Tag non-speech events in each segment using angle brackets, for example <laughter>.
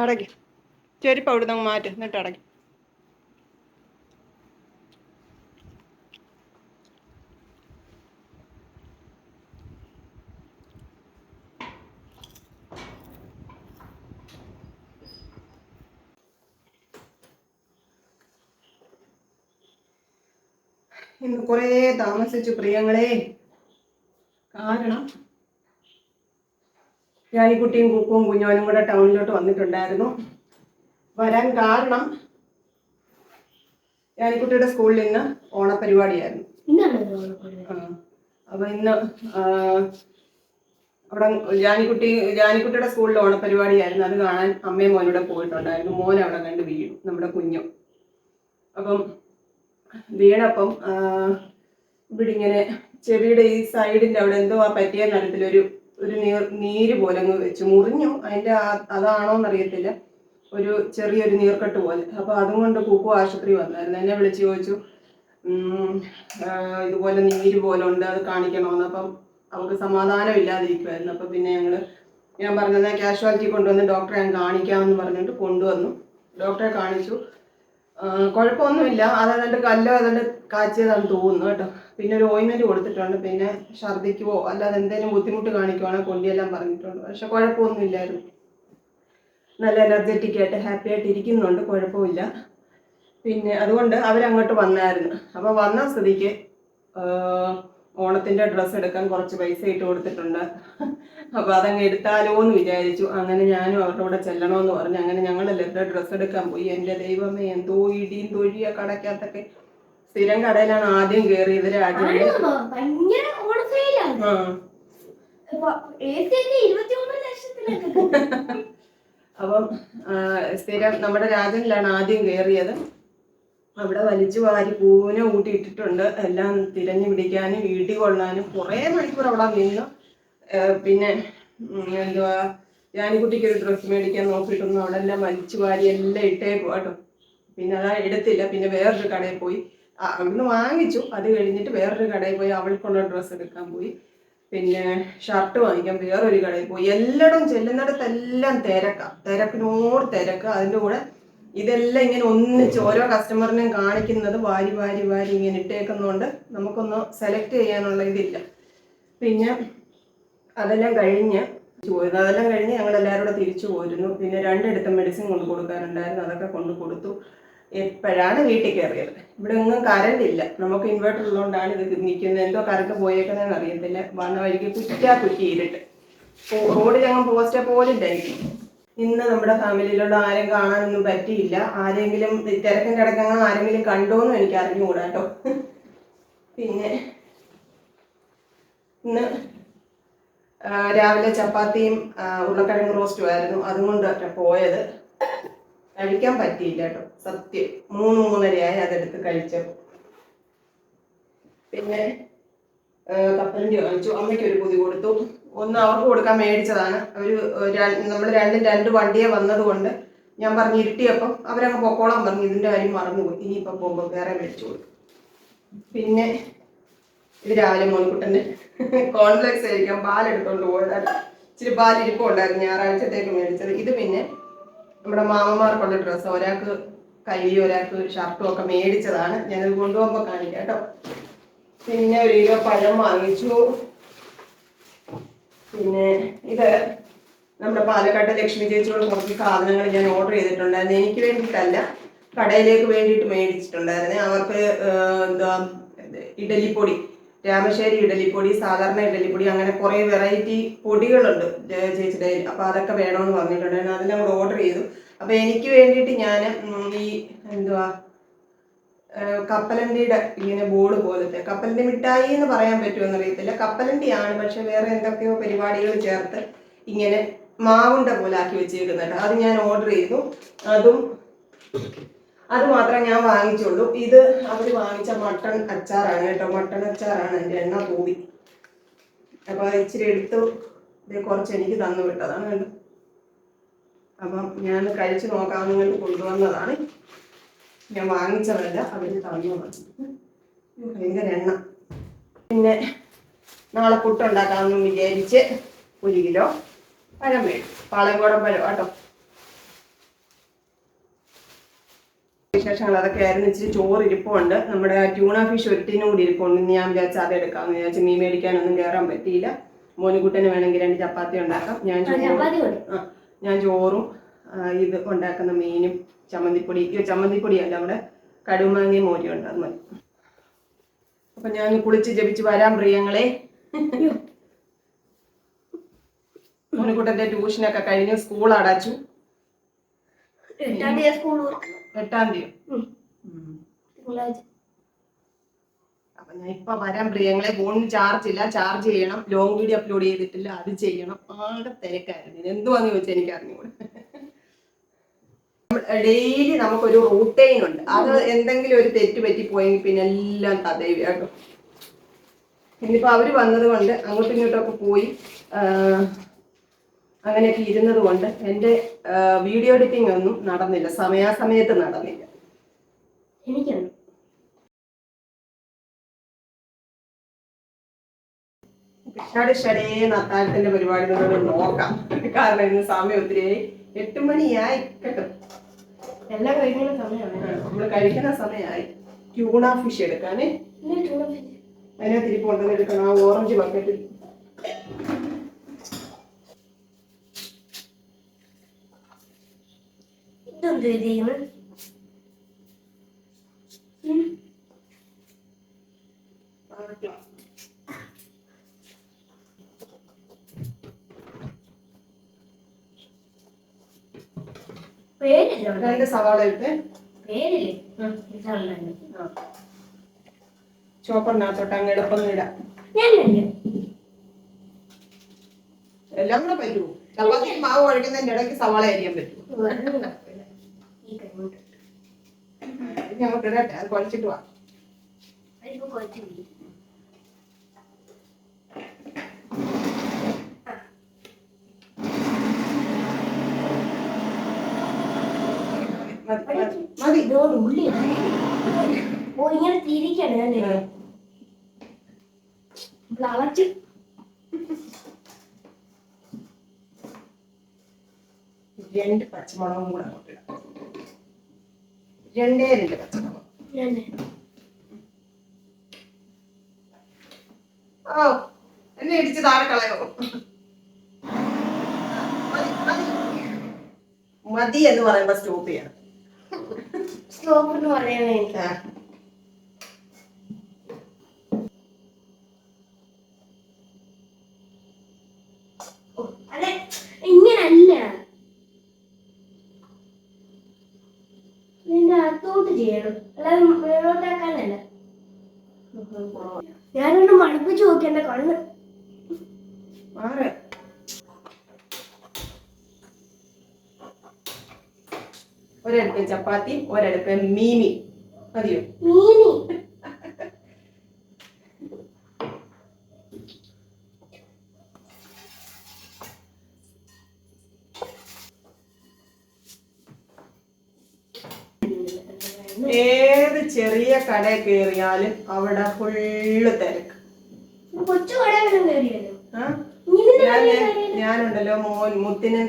അടയ്ക്ക് ചെരുപ്പ് അവിടെ നിന്ന് മാറ്റി. എന്നിട്ട് അടയ്ക്ക് ഇന്ന് കുറേ താമസിച്ചു പ്രിയങ്ങളെ. കാരണം ഞാനിക്കുട്ടിയും കുക്കും കുഞ്ഞോനും കൂടെ ടൗണിലോട്ട് വന്നിട്ടുണ്ടായിരുന്നു. വരാൻ കാരണം ഞാനിക്കുട്ടിയുടെ സ്കൂളിൽ ഇന്ന് ഓണപരിപാടിയായിരുന്നു. അപ്പൊ ഇന്ന് അവിടെ ജാനിക്കുട്ടി ജാനിക്കുട്ടിയുടെ സ്കൂളിൽ ഓണപരിപാടിയായിരുന്നു. അത് കാണാൻ അമ്മയും മോനൂടെ പോയിട്ടുണ്ടായിരുന്നു. മോൻ അവിടെ കണ്ട് വീണു നമ്മുടെ കുഞ്ഞു. അപ്പം വീണപ്പം ഇവിടെ ഇങ്ങനെ ചെവിയുടെ ഈ സൈഡിന്റെ അവിടെ എന്തോ ആ പറ്റിയ തരത്തിലൊരു ഒരു നീർ നീര് പോലെ അങ്ങ് വെച്ച് മുറിഞ്ഞു. അതിന്റെ അതാണോ എന്നറിയത്തില്ല ഒരു ചെറിയൊരു നീർക്കെട്ട് പോലെ. അപ്പോൾ അതും കൊണ്ട് കുക്കു ആശുപത്രി വന്നായിരുന്നു. എന്നെ വിളിച്ച് ചോദിച്ചു ഇതുപോലെ നീര് പോലെ ഉണ്ട് അത് കാണിക്കണമെന്ന് അപ്പം അവർക്ക് സമാധാനം ഇല്ലാതിരിക്കുമായിരുന്നു അപ്പം പിന്നെ ഞങ്ങൾ ഞാൻ പറഞ്ഞത് കാഷ്വാലിറ്റി കൊണ്ടുവന്ന് ഡോക്ടറെ ഞാൻ കാണിക്കാമെന്ന് പറഞ്ഞിട്ട് കൊണ്ടുവന്നു. ഡോക്ടറെ കാണിച്ചു. കുഴപ്പമൊന്നുമില്ല. അതായത് കല്ലോ ഏതാണ്ട് കാച്ചിയതാണെന്ന് തോന്നുന്നു കേട്ടോ. പിന്നെ ഒരു ഓയിൻമെന്റ് കൊടുത്തിട്ടുണ്ട്. പിന്നെ ഛർദ്ദിക്കുവോ അല്ലാതെ എന്തെങ്കിലും ബുദ്ധിമുട്ട് കാണിക്കുവാണെങ്കിൽ കൊണ്ടിയെല്ലാം പറഞ്ഞിട്ടുണ്ട്. പക്ഷെ കുഴപ്പമൊന്നുമില്ലായിരുന്നു. നല്ല എനർജറ്റിക് ആയിട്ട് ഹാപ്പി ആയിട്ട് ഇരിക്കുന്നുണ്ട്. കുഴപ്പമില്ല. പിന്നെ അതുകൊണ്ട് അവരങ്ങോട്ട് വന്നായിരുന്നു. അപ്പോൾ വന്ന സ്ഥിതിക്ക് ഓണത്തിന്റെ ഡ്രസ്സ് എടുക്കാൻ കുറച്ച് പൈസ ഇട്ട് കൊടുത്തിട്ടുണ്ട്. അപ്പോൾ അതങ്ങ് എടുത്താലോ എന്ന് വിചാരിച്ചു. അങ്ങനെ ഞാനും അവരുടെ കൂടെ ചെല്ലണമെന്ന് പറഞ്ഞു അങ്ങനെ ഞങ്ങളെല്ലാവരുടെ ഡ്രസ്സ് എടുക്കാൻ പോയി? എന്റെ ദൈവമേ എന്തോ ഇടിയും തൊഴിയാ കടയ്ക്കകത്തൊക്കെ. സ്ഥിരം കടയിലാണ് ആദ്യം കയറിയത് രാജ്യം ഭയങ്കര ഓണസെയിലാണ് അപ്പം സ്ഥിരം നമ്മുടെ രാജനിലാണ് ആദ്യം കേറിയത്. അവിടെ വലിച്ചു വാരി പൂവിനെ ഊട്ടിയിട്ടിട്ടുണ്ട്. എല്ലാം തിരഞ്ഞു പിടിക്കാനും വീട്ടിൽ കൊള്ളാനും കുറേ മണിക്കൂർ അവിടെ നിന്നു. പിന്നെ എന്തുവാ ജാനിക്കുട്ടിക്ക് ഒരു ഡ്രസ്സ് മേടിക്കാൻ നോക്കിയിട്ടൊന്നും അവിടെ എല്ലാം വലിച്ചു വാരി എല്ലാം ഇട്ടേ പോട്ടോ പിന്നെ അതാ എടുത്തില്ല. പിന്നെ വേറൊരു കടയിൽ പോയി. അവിടുന്ന് വാങ്ങിച്ചു. അത് കഴിഞ്ഞിട്ട് വേറൊരു കടയിൽ പോയി അവൾക്കുള്ള ഡ്രസ്സ് എടുക്കാൻ പോയി. പിന്നെ ഷർട്ട് വാങ്ങിക്കാൻ വേറൊരു കടയിൽ പോയി. എല്ലായിടും ചെല്ലുന്നിടത്തെല്ലാം തിരക്കാം. തിരക്കിനോട് തിരക്ക്. അതിന്റെ കൂടെ ഇതെല്ലാം ഇങ്ങനെ ഒന്നിച്ച് ഓരോ കസ്റ്റമറിനെയും കാണിക്കുന്നത് വാരി വാരി വാരി ഇങ്ങനെ ഇട്ടേക്കുന്നതുകൊണ്ട് നമുക്കൊന്ന് സെലക്ട് ചെയ്യാനുള്ള ഇതില്ല. പിന്നെ അതെല്ലാം കഴിഞ്ഞ് അതെല്ലാം കഴിഞ്ഞ് ഞങ്ങൾ എല്ലാവരും കൂടെ തിരിച്ചു പോയിരുന്നു പിന്നെ രണ്ടിടത്തും മെഡിസിൻ കൊണ്ട് കൊടുക്കാനുണ്ടായിരുന്നു. അതൊക്കെ കൊണ്ട് കൊടുത്തു. എപ്പോഴാണ് വീട്ടിൽ കയറിയത്. ഇവിടെ ഒന്നും കറണ്ട് ഇല്ല. നമുക്ക് ഇൻവെർട്ടർ ഉള്ളതുകൊണ്ടാണ് ഇത് നിൽക്കുന്നത്. എന്തോ കറണ്ട് പോയേക്കുന്നതെന്ന് അറിയത്തില്ല. വന്ന വഴിക്ക് കുറ്റാ കുറ്റി ഇരുട്ട്. റോഡ് റോഡിൽ ഞങ്ങൾ പോസ്റ്റേ പോലും ഉണ്ടായിരിക്കും ഇന്ന് നമ്മുടെ ഫാമിലിയിലുള്ള ആരും കാണാനൊന്നും പറ്റിയില്ല. ആരെങ്കിലും തിരക്കും കിടക്കങ്ങൾ ആരെങ്കിലും കണ്ടോന്നും എനിക്ക് അറിഞ്ഞുകൂടാ കേട്ടോ പിന്നെ ഇന്ന് രാവിലെ ചപ്പാത്തിയും ഉരുളക്കിഴങ്ങ് റോസ്റ്റും ആയിരുന്നു. അതും പോയത്. കഴിക്കാൻ പറ്റിയില്ല കേട്ടോ. സത്യം. മൂന്ന് മൂന്നരയായി അതെടുത്ത് കഴിച്ചു. പിന്നെ ആ, ചോദിച്ചു അമ്മയ്ക്ക് ഒരു പൊതി കൊടുത്തു. ഒന്ന് അവർക്ക് കൊടുക്കാൻ മേടിച്ചതാണ്. ഒരു നമ്മൾ രണ്ടും രണ്ട് വണ്ടിയെ വന്നതുകൊണ്ട് ഞാൻ പറഞ്ഞു ഇരുട്ടിയപ്പം അവരങ്ങ് പൊക്കോളാൻ പറഞ്ഞു. ഇതിന്റെ കാര്യം മറന്നുപോയി. ഇനിയിപ്പം പോകുമ്പോൾ വേറെ മേടിച്ചു കൊടുക്കും. പിന്നെ ഇത് രാവിലെ മോൻകുട്ടന്റെ കോൺഫ്ലെക്സ് കഴിക്കാൻ പാലെടുത്തോണ്ട് പോയതാണ് ഇച്ചിരി പാൽ ഇരിപ്പുണ്ടായിരുന്നു ഞായറാഴ്ചത്തേക്ക് മേടിച്ചത്. ഇത് പിന്നെ നമ്മുടെ മാമന്മാർക്കുള്ള ഡ്രസ്സ് ഒരാൾക്ക് കൈ ഒരാൾക്ക് ഷർട്ടും ഒക്കെ മേടിച്ചതാണ്. ഞാനത് കൊണ്ടുപോകുമ്പോൾ കാണിക്കാം കേട്ടോ. പിന്നെ ഒരു കിലോ പഴം വാങ്ങിച്ചു. പിന്നെ ഇത് നമ്മുടെ പാലക്കാട്ടെ ലക്ഷ്മി ചേച്ചിയോട് കുറച്ച് സാധനങ്ങൾ ഞാൻ ഓർഡർ ചെയ്തിട്ടുണ്ടായിരുന്നു. എനിക്ക് വേണ്ടിയിട്ടല്ല കടയിലേക്ക് വേണ്ടിയിട്ട് മേടിച്ചിട്ടുണ്ടായിരുന്നു. അവർക്ക് എന്താ ഇഡലിപ്പൊടി. രാമശ്ശേരി ഇഡലിപ്പൊടി സാധാരണ ഇഡലിപ്പൊടി അങ്ങനെ കുറേ വെറൈറ്റി പൊടികളുണ്ട് ചേച്ചിയുടെ അപ്പൊ അതൊക്കെ വേണമെന്ന് പറഞ്ഞിട്ടുണ്ടായിരുന്നു അതെല്ലാം കൂടെ ഓർഡർ ചെയ്തു. അപ്പോൾ എനിക്ക് വേണ്ടിയിട്ട് ഞാൻ ഈ എന്തുവാ കപ്പലണ്ടിയുടെ ഇങ്ങനെ ബോർഡ് പോലത്തെ കപ്പലണ്ടി മിഠായി എന്ന് പറയാൻ പറ്റുമെന്ന് അറിയത്തില്ല. കപ്പലണ്ടിയാണ് പക്ഷെ വേറെ എന്തൊക്കെയോ പരിപാടികൾ ചേർത്ത് ഇങ്ങനെ മാവുണ്ട പോലെ ആക്കി വെച്ചേക്കുന്നുണ്ട് അത് ഞാൻ ഓർഡർ ചെയ്തു. അതും അത് മാത്രമേ ഞാൻ വാങ്ങിച്ചുള്ളൂ. ഇത് അവർ വാങ്ങിച്ച മട്ടൺ അച്ചാറാണ് കേട്ടോ. മട്ടൺ അച്ചാറാണ് എന്റെ എണ്ണ അപ്പോൾ അത് ഇച്ചിരി എടുത്തു. ഇത് കുറച്ച് എനിക്ക് തന്നു വിട്ടതാണ് കേട്ടോ അപ്പം ഞാൻ കഴിച്ചു നോക്കാമെന്ന് കണ്ട് കൊണ്ടുവന്നതാണ്. ഞാൻ വാങ്ങിച്ചതല്ല അവർ തന്നതാണ് ഉം, ഭയങ്കര എണ്ണ. പിന്നെ നാളെ പുട്ടുണ്ടാക്കാമെന്ന് വിചാരിച്ച് ഒരു കിലോ പഴം വേണം. പാളയംകോടൻ പഴം കേട്ടോ. വിശേഷങ്ങൾ അതൊക്കെ ആയിരുന്നു. ഇച്ചിരി ചോറ് ഇരിപ്പുണ്ട് നമ്മുടെ ട്യൂണ ഫിഷ് ഒരിട്ടിനും കൂടി ഇരിപ്പുണ്ട്. ഇന്ന് ഞാൻ വിചാരിച്ചാൽ അത് എടുക്കാമെന്ന് വിചാരിച്ചു മീൻ മേടിക്കാനൊന്നും കയറാൻ പറ്റിയില്ല. മോനുകുട്ടന് വേണമെങ്കിൽ രണ്ട് ചപ്പാത്തി ഉണ്ടാക്കാം. ഞാൻ ചോറും ഞാൻ ചോറും ഇത് ഉണ്ടാക്കുന്ന മീനും ചമ്മന്തിപ്പൊടി ചമ്മന്തിപ്പൊടിയല്ല നമ്മുടെ കടുമാങ്ങയും മോരും ഉണ്ട്. അത് മതി. അപ്പൊ ഞാൻ കുളിച്ച് ജപിച്ച് വരാം പ്രിയങ്ങളെ. മോനുകുട്ടന്റെ ട്യൂഷനൊക്കെ കഴിഞ്ഞ് സ്കൂൾ അടച്ചു. സ്കൂൾ എട്ടാം തീയതി. അപ്പൊ ഞാൻ ഇപ്പൊ വരാൻ പ്രിയങ്ങളെ ഫോണിന് ചാർജ് ഇല്ല. ചാർജ് ചെയ്യണം. ലോങ് വീഡിയോ അപ്ലോഡ് ചെയ്തിട്ടില്ല. അത് ചെയ്യണം. ആകെ തിരക്കായിരുന്നു. ഇത് എന്തുവാന്ന് ചോദിച്ചാൽ എനിക്ക് അറിഞ്ഞുകൂടെ ഡെയിലി നമുക്കൊരു റൂട്ടൈൻ ഉണ്ട്. അത് എന്തെങ്കിലും ഒരു തെറ്റ് പറ്റി പോയെങ്കിൽ പിന്നെ എല്ലാം തദൈവ കേട്ടോ. ഇനിയിപ്പോ അവർ വന്നത് കൊണ്ട് അങ്ങോട്ടും ഇങ്ങോട്ടൊക്കെ പോയി അങ്ങനെയൊക്കെ ഇരുന്നത് കൊണ്ട് എന്റെ വീഡിയോ എഡിറ്റിംഗ് ഒന്നും നടന്നില്ല. സമയാസമയത്ത് നടന്നില്ല. എനിക്കാണ് ഷട ഷടേ നത്താഴത്തിന്റെ പരിപാടി നോക്കാം. കാരണം ഇന്ന് സമയം ഒത്തിരി എട്ട് മണിയായി കേട്ടോ. എല്ലാം കഴിക്കുന്ന സമയമാണ് നമ്മൾ കഴിക്കുന്ന സമയമായി. ട്യൂണ ഫിഷ് എടുക്കാനേ. അതിനകത്ത് ഇരിപ്പുണ്ടെന്ന് എടുക്കണം. ആ ഓറഞ്ച് ബക്കറ്റിൽ ചെയ്തിരിക്കുന്നത്. പേരില്ല. സവാള ഇട്ട്. പേരില്ലേ? ഉം. ഇതാണ് ആ. ചോപ്പറിനകത്തോട്ട് അങ്ങ് എളുപ്പം ഇടാം. ഞാൻ കഴിക്കാം എല്ലാം കൂടെ പറ്റുമോ? ചപ്പാത്തി മാവ് കുഴക്കുന്നതിന്റെ ഇടയ്ക്ക് സവാള അരിയാൻ പറ്റുമോ? അങ്ങോട്ട് ഇടട്ടെ അത് കുഴച്ചിട്ട് വാ മതി. ഉള്ളി ഓ ഇങ്ങനെ തിരിക്കണേ അല്ലേ. വളച്ച് രണ്ട് പച്ചമുളകും കൂടെ അങ്ങോട്ട് ഇടാം രണ്ടേ രണ്ട് പച്ചമുളക് ഓ എന്നെ ഇടിച്ച് താഴെ കളയോ? മതി, എന്ന് പറയുമ്പോ സ്റ്റോപ്പ് ചെയ്യണം. സ്റ്റോപ്പ് എന്ന് പറയാൻ ഇങ്ങനല്ല നിന്റെ അകത്തോട്ട് ചെയ്യണം. അല്ലാതെ മേളോട്ടാക്കാനല്ല ഞാനൊന്ന് മടുപ്പിച്ച് നോക്കിയെന്റെ കണ്ണ് ഒരടുപ്പ് ഒരെടുപ്പ് ചപ്പാത്തി ഒരടുപ്പ് മീമി മതിയോ? മീനി? ഏത് ചെറിയ കടയിൽ കയറിയാലും അവിടെ ഫുള്ള് തിരക്ക്. ഞാനുണ്ടല്ലോ മോൻ മുത്തിന്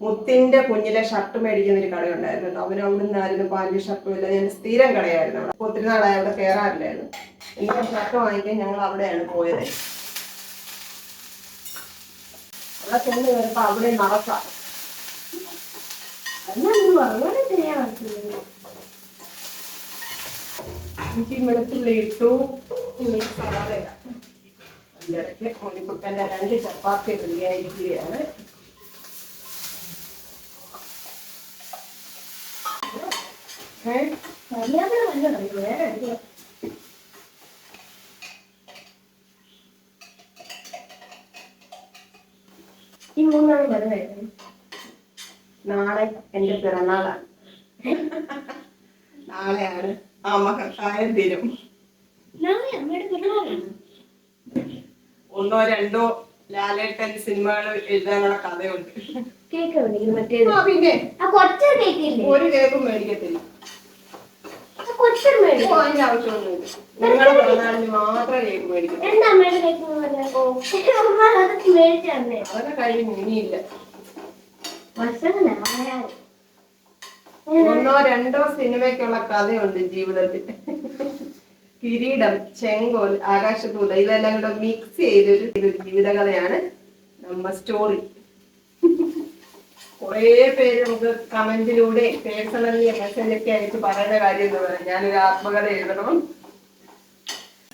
മുത്തിന്റെ കുഞ്ഞിലെ ഷർട്ട് മേടിക്കുന്ന ഒരു കടയുണ്ടായിരുന്നു കേട്ടോ. അവന് അവിടെ നിന്നായിരുന്നു പാന്റ് ഷർട്ടും ഇല്ല ഞാൻ സ്ഥിരം കടയായിരുന്നു അവിടെ. ഒത്തിരി നാളായി അവിടെ കയറാറില്ലായിരുന്നു. എനിക്ക് ഷർട്ട് വാങ്ങിക്കാൻ ഞങ്ങൾ അവിടെയാണ് പോയത്. അവിടെ ചെന്ന് കയറിയപ്പോ അവിടെ നടക്കാം എന്നാ നീ അങ്ങനെ ചെയ്യാൻ പറ്റുന്നത് ഇഞ്ചി വെളുത്തുള്ളി ഈ മൂന്നാണ് വരുന്നത് നാളെ എന്റെ പിറന്നാളാണ്. നാളെയാണ്. ആ മഹത്തായ ദിനം നാളെ അമ്മയുടെ പിറന്നാളാണ് ഒന്നോ രണ്ടോ ലാലേട്ടൻ സിനിമകൾ എഴുതാനുള്ള കഥയുണ്ട്. പിന്നെ. ഒരു കേക്കും മേടിക്കത്തില്ല. അതൊക്കെ അതൊക്കെ ഇനിയില്ല വർഷങ്ങളായാലും ഒന്നോ രണ്ടോ സിനിമയ്ക്കുള്ള കഥയുണ്ട് ജീവിതത്തിൽ. കിരീടം ചെങ്കോൽ ആകാശത്തൂത ഇതെല്ലാം കൂടെ മിക്സ് ചെയ്തൊരു ഒരു ജീവിതകഥയാണ് നമ്മ സ്റ്റോറി കുറേ പേര് നമുക്ക് കമന്റിലൂടെ പേഴ്സണലി മെസ്സേജൊക്കെ അയച്ച് പറയുന്ന കാര്യം എന്ന് പറയാം. ഞാനൊരു ആത്മകഥ എഴുതണം.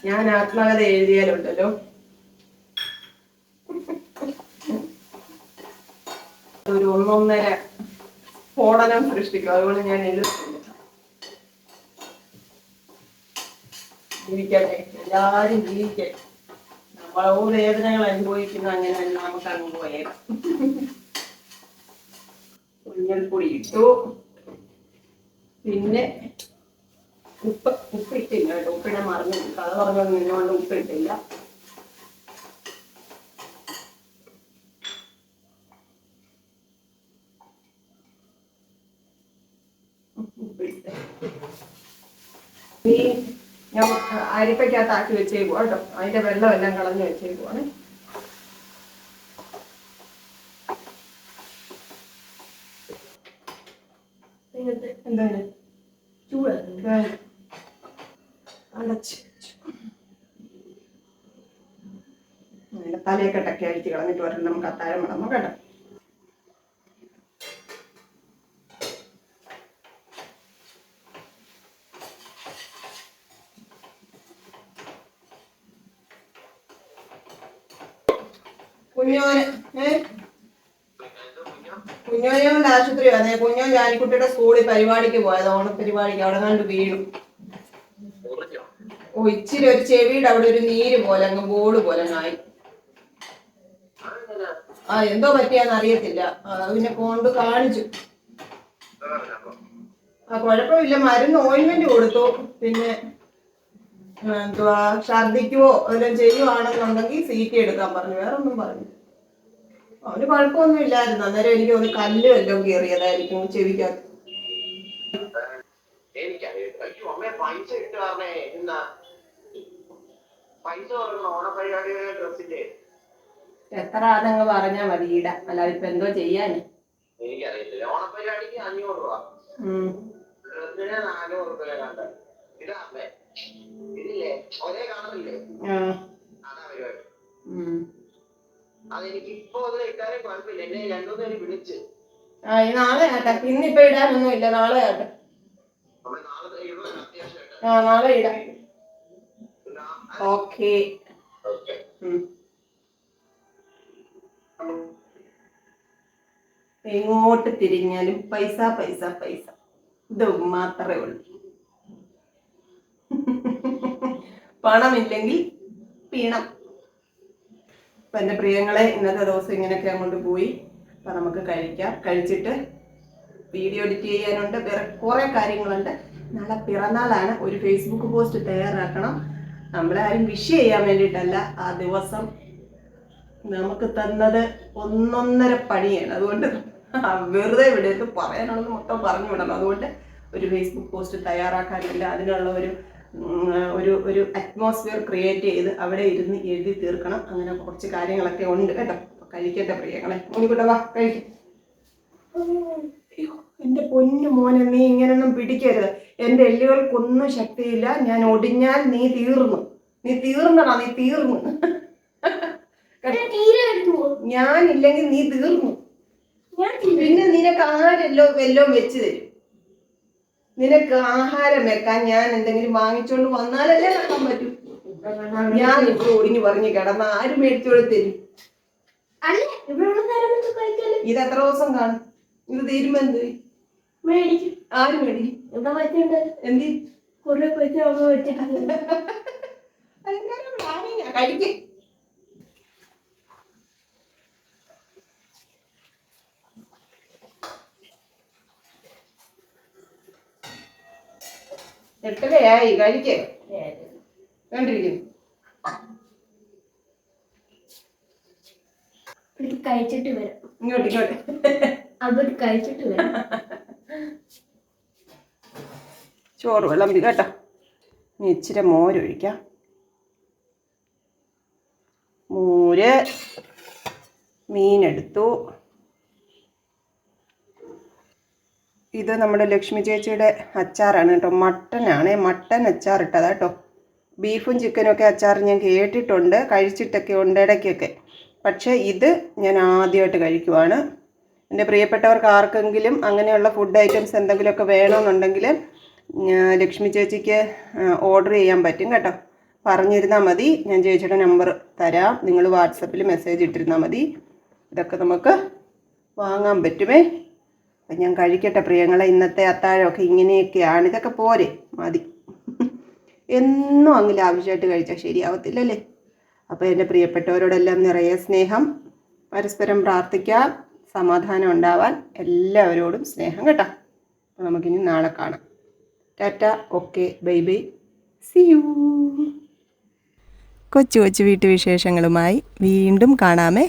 ഞാൻ ആത്മകഥ എഴുതിയാലുണ്ടല്ലോ. ഒരു ഒന്നൊന്നര സ്ഫോടനം സൃഷ്ടിക്കും. അതുകൊണ്ട് ഞാൻ എഴുതുന്നില്ല ജീവിക്കട്ടെ. എല്ലാരും ജീവിക്കട്ടെ. നമ്മളോ വേദനകൾ അനുഭവിക്കുന്ന അങ്ങനെ നമുക്ക് അങ്ങ് പോയേക്കാം കുഞ്ഞൽപ്പൊടി ഇട്ടു. പിന്നെ ഉപ്പ് ഉപ്പിട്ടില്ല കേട്ടോ. ഉപ്പിടാൻ മറന്നു കഥ പറഞ്ഞു നിന്നുകൊണ്ട് ഉപ്പിട്ടില്ല. ഈ ഞാൻ അരിപ്പയ്ക്കകത്ത് ആക്കി വെച്ചേക്കുവാ കേട്ടോ. അതിന്റെ വെള്ളം എല്ലാം കളഞ്ഞു വെച്ചേക്കുവാണ്. എന്താണ് തലയൊക്കെ അടച്ച് തലയൊക്കെട്ടൊക്കെ അടിച്ച് കളഞ്ഞിട്ട് വരണം നമുക്ക് അത്താഴം വിളമ്പോ കേട്ടോ. കുഞ്ഞോന് കുഞ്ഞോനെ ആശുപത്രി അതെ കുഞ്ഞോൻ ജാനിക്കുട്ടിയുടെ സ്കൂളിൽ പരിപാടിക്ക് പോയത് ഓണപരിപാടിക്ക് അവിടെ കണ്ട് വീണു ഓ ഇച്ചിരി ഒരു ചെവിയുടെ അവിടെ ഒരു നീര് പോലെ അങ്ങ് ബോർഡ് പോലെ ആയി ആ എന്തോ പറ്റിയാന്ന് അറിയത്തില്ല. പിന്നെ കൊണ്ട് കാണിച്ചു. ആ കുഴപ്പമില്ല. മരുന്ന് ഓയിൻമെന്റ് കൊടുത്തു. പിന്നെ എന്തുവാ ഛർദിക്കുവോ എല്ലാം ചെയ്യുവാണെന്നുണ്ടെങ്കിൽ സീറ്റ് എടുക്കാൻ പറഞ്ഞു. വേറെ ഒന്നും പറഞ്ഞു അവന് കുഴപ്പമൊന്നും ഇല്ലായിരുന്നു അന്നേരം എനിക്ക് ഒരു കല്ല് വല്ലതും കയറിയതായിരിക്കും ചെവിക്കകത്ത് എത്ര അതങ്ങ് പറഞ്ഞാ മതി ഈട. അല്ലാതെ ഇപ്പൊ എന്തോ ചെയ്യാന്? എനിക്കറിയത്തില്ല. ഓണപരിപാടിക്ക് അഞ്ഞൂറ് രൂപ. ഉം. ഡ്രസ്സിന് നാനൂറ് രൂപ കണ്ട. ഇതാ അമ്മേ. ഇതില്ലേ? ഒരേ കാണുന്നില്ലേ. അതാ പരിപാടി. ഉം. അതെനിക്ക് ഇപ്പൊ ഒന്നും ഇട്ടാലും കുഴപ്പമില്ല. എന്നെ രണ്ടുമൂന്ന് പേര് വിളിച്ച്. ആ ഈ നാളെ ആട്ടെ ഇന്നിപ്പോ ഇടാനൊന്നും ഇല്ല. നാളെ ആട്ടെ ആ നാളെ ഇടാം. ഓക്കെ. എങ്ങോട്ട് തിരിഞ്ഞാലും പൈസ പൈസ പൈസ. ഇത് മാത്രമേ ഉള്ളൂ. പണമില്ലെങ്കിൽ പീണം. അപ്പൊ എന്റെ പ്രിയങ്ങളെ ഇന്നത്തെ ദിവസം ഇങ്ങനെയൊക്കെ അങ്ങോട്ട് പോയി. അപ്പൊ നമുക്ക് കഴിക്കാം. കഴിച്ചിട്ട് വീഡിയോ എഡിറ്റ് ചെയ്യാനുണ്ട്. വേറെ കുറെ കാര്യങ്ങളുണ്ട്. നാളെ പിറന്നാളാണ്. ഒരു ഫേസ്ബുക്ക് പോസ്റ്റ് തയ്യാറാക്കണം. നമ്മളെ ആരും വിഷ് ചെയ്യാൻ വേണ്ടിയിട്ടല്ല. ആ ദിവസം നമുക്ക് തന്നത് ഒന്നൊന്നര പണിയാണ്. അതുകൊണ്ട് വെറുതെ വിടരുത് പറയാനുള്ളത് മൊത്തം പറഞ്ഞു വിടണം അതുകൊണ്ട് ഒരു ഫേസ്ബുക്ക് പോസ്റ്റ് തയ്യാറാക്കാനില്ല. അതിനുള്ള ഒരു ഒരു ഒരു അറ്റ്മോസ്ഫിയർ ക്രിയേറ്റ് ചെയ്ത് അവിടെ ഇരുന്ന് എഴുതി തീർക്കണം. അങ്ങനെ കുറച്ച് കാര്യങ്ങളൊക്കെ ഉണ്ട് കേട്ടോ. കഴിക്കട്ടെ പ്രിയങ്ങളെ. മുൻകൂട്ട വാ കഴിക്കും. എന്റെ എന്റെ പൊന്നു മോനെ നീ ഇങ്ങനൊന്നും പിടിക്കരുത്. എന്റെ എല്ലുകൾക്കൊന്നും ശക്തിയില്ല. ഞാൻ ഒടിഞ്ഞാൽ നീ തീർന്നു. നീ തീർന്നടാ നീ തീർന്നു. ഞാനില്ലെങ്കിൽ നീ തീർന്നു. പിന്നെ നിനക്ക് ആരെല്ലോ വല്ലതും വെച്ച് തരും. നിനക്ക് ആഹാരം വെക്കാൻ ഞാൻ എന്തെങ്കിലും വാങ്ങിച്ചോണ്ട് വന്നാലല്ലേ നടക്കാൻ പറ്റൂ. ഞാൻ ഇപ്പൊ ഒടിഞ്ഞു പറഞ്ഞു കിടന്ന ആരും മേടിച്ചോട് തരും. ഇത് എത്ര ദിവസം കാണും? ഇത് തീരുമ്പോ എന്ത് മേടിക്കും. ആര് മേടിക്കും? ഇവിടെ എന്തി? കുറെ അമ്മ വെച്ചിട്ടുണ്ട്. <laughs> കഴിക്കും. എട്ടരയായി കഴിക്ക് കഴിച്ചിട്ട് വരാം. ഇങ്ങോട്ട് ഇങ്ങോട്ട്. അവിടെ കഴിച്ചിട്ട് വരാം. ചോറ് വിളമ്പി കേട്ടോ. ഇനി ഇച്ചിരി മോരൊഴിക്കാം മോര് മീനെടുത്തു. ഇത് നമ്മുടെ ലക്ഷ്മി ചേച്ചിയുടെ അച്ചാറാണ് കേട്ടോ. മട്ടനാണ്. മട്ടൻ അച്ചാർ ഇട്ടതാണ് കേട്ടോ. ബീഫും ചിക്കനും ഒക്കെ അച്ചാർ ഞാൻ കേട്ടിട്ടുണ്ട്. കഴിച്ചിട്ടൊക്കെ ഉണ്ട് ഇടയ്ക്കൊക്കെ. പക്ഷേ ഇത് ഞാൻ ആദ്യമായിട്ട് കഴിക്കുവാണ്. എന്റെ പ്രിയപ്പെട്ടവർക്ക് ആർക്കെങ്കിലും അങ്ങനെയുള്ള ഫുഡ് ഐറ്റംസ് എന്തെങ്കിലുമൊക്കെ വേണമെന്നുണ്ടെങ്കിൽ ലക്ഷ്മി ചേച്ചിക്ക് ഓർഡർ ചെയ്യാൻ പറ്റും കേട്ടോ. പറഞ്ഞിരുന്നാൽ മതി. ഞാൻ ചേച്ചിയുടെ നമ്പർ തരാം. നിങ്ങൾ വാട്സപ്പിൽ മെസ്സേജ് ഇട്ടിരുന്നാൽ മതി. ഇതൊക്കെ നമുക്ക് വാങ്ങാൻ പറ്റുമേ? അപ്പം ഞാൻ കഴിക്കട്ടെ പ്രിയങ്ങളെ ഇന്നത്തെ അത്താഴമൊക്കെ ഇങ്ങനെയൊക്കെയാണ്. ഇതൊക്കെ പോരെ മതി. എന്നും അങ്ങനെ ആവശ്യമായിട്ട് കഴിച്ചാൽ ശരിയാവത്തില്ലല്ലേ? അപ്പോൾ എന്റെ പ്രിയപ്പെട്ടവരോടെല്ലാം നിറയെ സ്നേഹം. പരസ്പരം പ്രാർത്ഥിക്കാം സമാധാനം ഉണ്ടാവാൻ എല്ലാവരോടും സ്നേഹം കേട്ടോ. അപ്പോൾ നമുക്കിനി നാളെ കാണാം. Tata okay bye bye. See you കൊച്ചു കൊച്ചു വീട്ടുവിശേഷങ്ങളുമായി വീണ്ടും കാണാമേ.